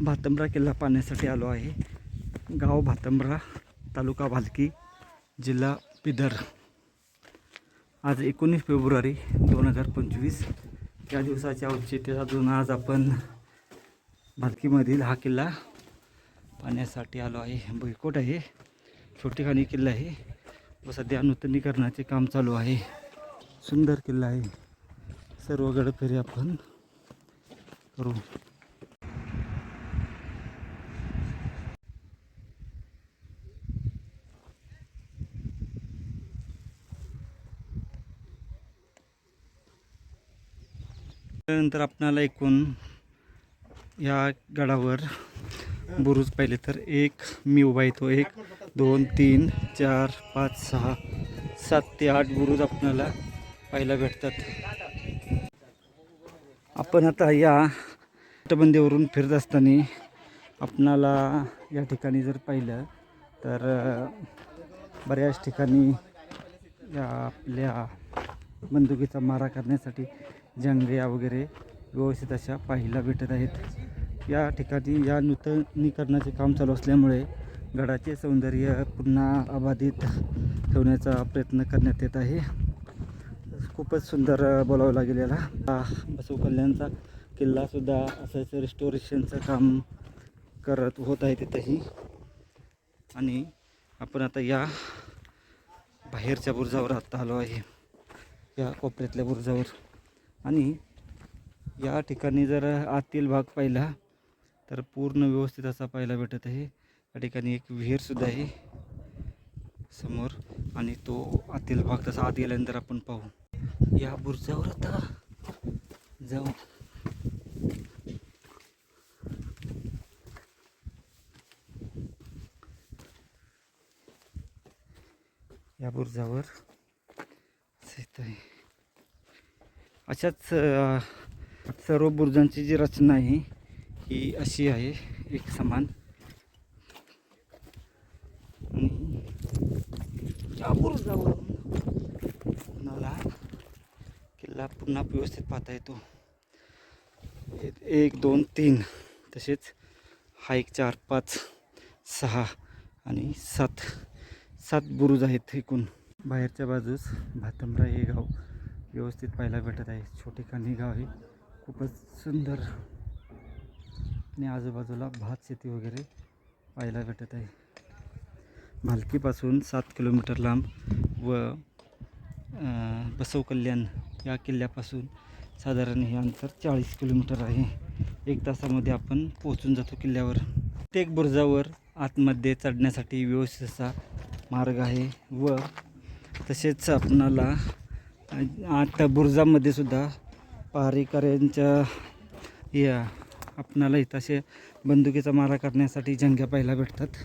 भातंब्रा किल्ला पाहण्यासाठी आलो आहे. गाव भातंब्रा तालुका भालकी जिल्हा पिदर आज एकोणीस फेब्रुवारी दोन हजार पंचवीस. या दिवसाच्या औचित्य साधून आज आपण भालकीमधील हा किल्ला पाहण्यासाठी आलो आहे. भुईकोट आहे. छोटेखानी किल्ला आहे. व सध्या नूतनीकरणाचे काम चालू आहे. सुंदर किल्ला आहे. सर्व गडफेरी आपण करू. त्यानंतर आपणाला एकूण या गडावर बुरुज पाहिले तर एक मी उभा येतो एक दोन तीन चार पाच सहा सात ते आठ बुरुज आपल्याला पाहायला भेटतात. आपण आता या तटबंदीवरून फिरत असताना आपणाला या ठिकाणी जर पाहिलं तर बऱ्याच ठिकाणी या आपल्या बंदुकीचा मारा करण्यासाठी जंगल्या वगैरे व्यवस्थित अशा पाहायला भेटत आहेत. या ठिकाणी या नूतनीकरणाचे काम चालू असल्यामुळे गडाचे सौंदर्य पुन्हा अबाधित ठेवण्याचा प्रयत्न करण्यात येत आहे. खूपच सुंदर बोलावं लागेल याला. बसव कल्याणचा किल्लासुद्धा असंच रिस्टोरेशनचं काम करत होत आहे तिथंही. आणि आपण आता या बाहेरच्या बुरुजावर आत्ता आलो आहे. या कोपऱ्यातल्या बुरुजावर. आणि या ठिकाणी जर आतील भाग पाहिला तर पूर्ण व्यवस्थित असा पाहायला भेटत आहे. या ठिकाणी एक विहीरसुद्धा आहे समोर आणि तो आतील भाग तसा आत गेल्यानंतर आपण पाहू. या बुरजावर आता जाऊ. या बुरजावर स्थित आहे. अशाच सर्व बुरुजांची जी रचना आहे ही अशी आहे एक समान. आणि या बुरुजावरून कुणाला किल्ला पुन्हा व्यवस्थित पाहता येतो. एक- एक दोन तीन तसेच हा एक चार पाच सहा आणि सात सात बुरुज आहेत एकूण बाहेरच्या बाजूस भातमरा हे गाव. व्यवस्थित पाहायला भेटत आहे. छोटे कानी गाव हे खूपच सुंदर. आणि आजूबाजूला भात शेती वगैरे पाहायला भेटत आहे. भालकीपासून सात किलोमीटर लांब व बसव कल्याण या किल्ल्यापासून साधारण हे अंतर चाळीस किलोमीटर आहे. एक तासामध्ये आपण पोहोचून जातो किल्ल्यावर. प्रत्येक बुरुजावर आतमध्ये चढण्यासाठी व्यवस्थित असा मार्ग आहे व तसेच आपणाला आता बुरुजामध्ये सुद्धा पहारेकऱ्यांच्या या आपणाला इथं असे बंदुकीचा मारा करण्यासाठी जंग्या पाहायला भेटतात.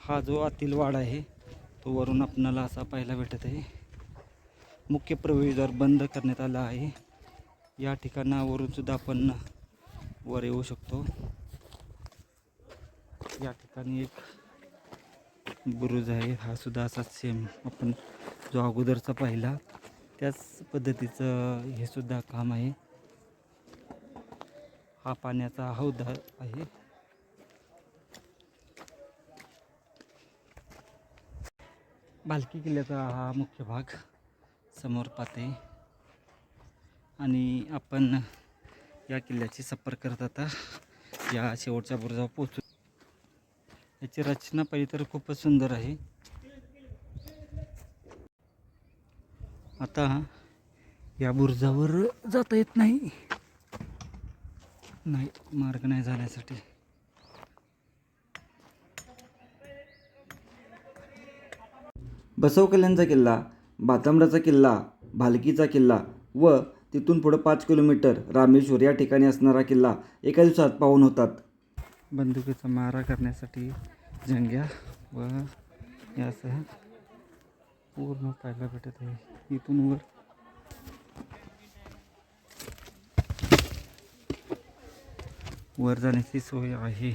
हा जो आतील वाड आहे तो वरून आपणाला असा पाहायला भेटत आहे. मुख्य प्रवेशद्वार बंद करण्यात आला आहे. या ठिकाणावरून सुद्धा आपण वर येऊ शकतो. या ठिकाणी एक बुरुज आहे. हा सुद्धा असाच सेम आपण जो अगोदरचा पाहिला त्याच पद्धतीचं हे सुद्धा काम आहे. हा पाण्याचा हौदा आहे. भालकी किल्ल्याचा हा मुख्य भाग समोर पाहते आणि आपण या किल्ल्याची सफर करत आता या शेवटच्या बुरुजावर पोचू याची रचना पहिली तर खूपच सुंदर आहे. आता या बुरुजावर जाता येत नाही. नाही मार्ग नाही जाण्यासाठी बसव कल्याणचा किल्ला भातांब्राचा किल्ला भालकीचा किल्ला व तिथून पुढं पाच किलोमीटर रामेश्वर या ठिकाणी असणारा किल्ला एका दिवसात पाहून होतात. बंदुकीचा मारा करण्यासाठी जंग्या व यासह पूर्ण पाहायला भेटत आहे. इथून वर. वर जाण्याची सोय आहे.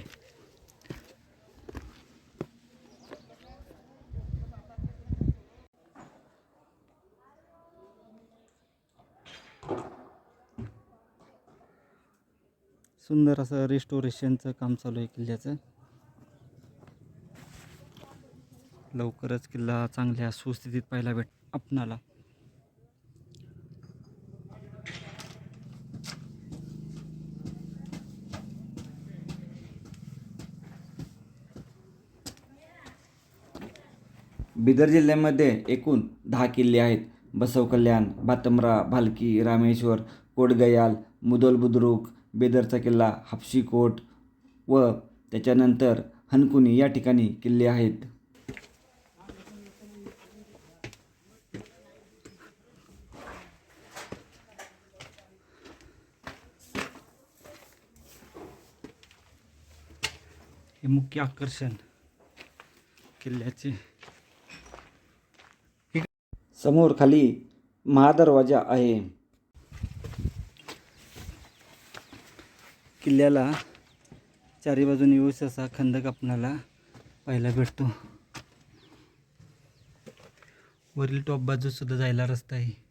सुंदर असं रेस्टोरेशनचं काम चालू आहे किल्ल्याचं. लवकरच किल्ला चांगल्या सुस्थितीत पाहायला भेट आपणाला. बिदर जिल्ह्यामध्ये एकूण दहा किल्ले आहेत. बसव कल्याण बातमरा भालकी रामेश्वर कोटगयाल मुदोल बुद्रुक बेदरचा किल्ला हापशीकोट व त्याच्यानंतर हनकुनी या ठिकाणी किल्ले आहेत. हे मुख्य आकर्षण किल्ल्याचे समोर खाली महादरवाजा आहे. किल्ल्याला चारी बाजूने व्यवस्थित असा खंदक आपणाला पाहायला भेटतो. वरील टॉप बाजूसुद्धा जायला रस्ता आहे.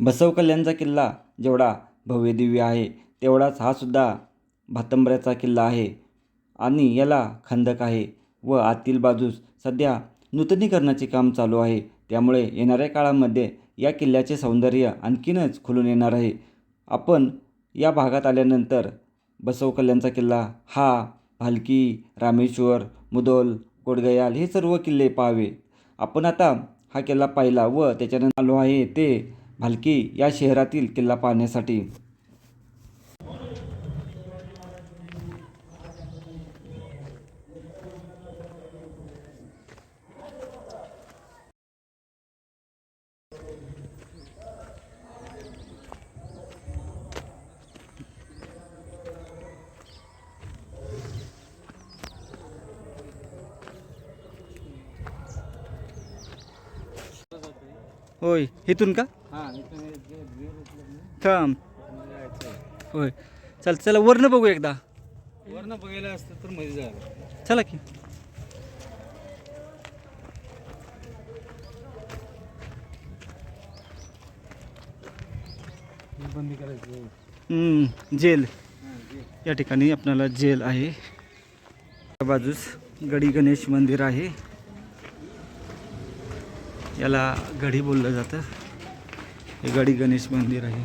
बसव कल्याणचा किल्ला जेवढा भव्यदिव्य आहे तेवढाच हा सुद्धा भातंबऱ्याचा किल्ला आहे. आणि याला खंदक आहे व आतील बाजूस सध्या नूतनीकरणाचे काम चालू आहे. त्यामुळे येणाऱ्या काळामध्ये या किल्ल्याचे सौंदर्य आणखीनच खुलून येणार आहे. आपण या भागात आल्यानंतर बसव कल्याणचा किल्ला हा भालकी रामेश्वर मुदोल कोडगयाल हे सर्व किल्ले पाहावे. आपण आता हा किल्ला पाहिला व त्याच्यानंतर आलो आहे ते भालकी या शहरातील किल्ला पाहण्यासाठी. होय. इथून का? थांब. होय. चल चला वरनं बघू एकदा. वरनं बघायला असतं तर झालं चला की. बंदी करायची हम्म, जेल. या ठिकाणी आपल्याला जेल आहे. त्या बाजूस गडी गणेश मंदिर आहे. याला गडी बोललं जातं. हे गडी गणेश मंदिर आहे.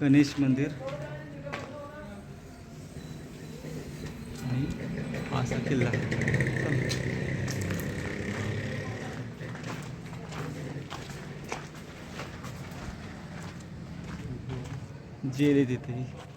गणेश मंदिर. आणि असा किल्ला. जेल आहे तिथे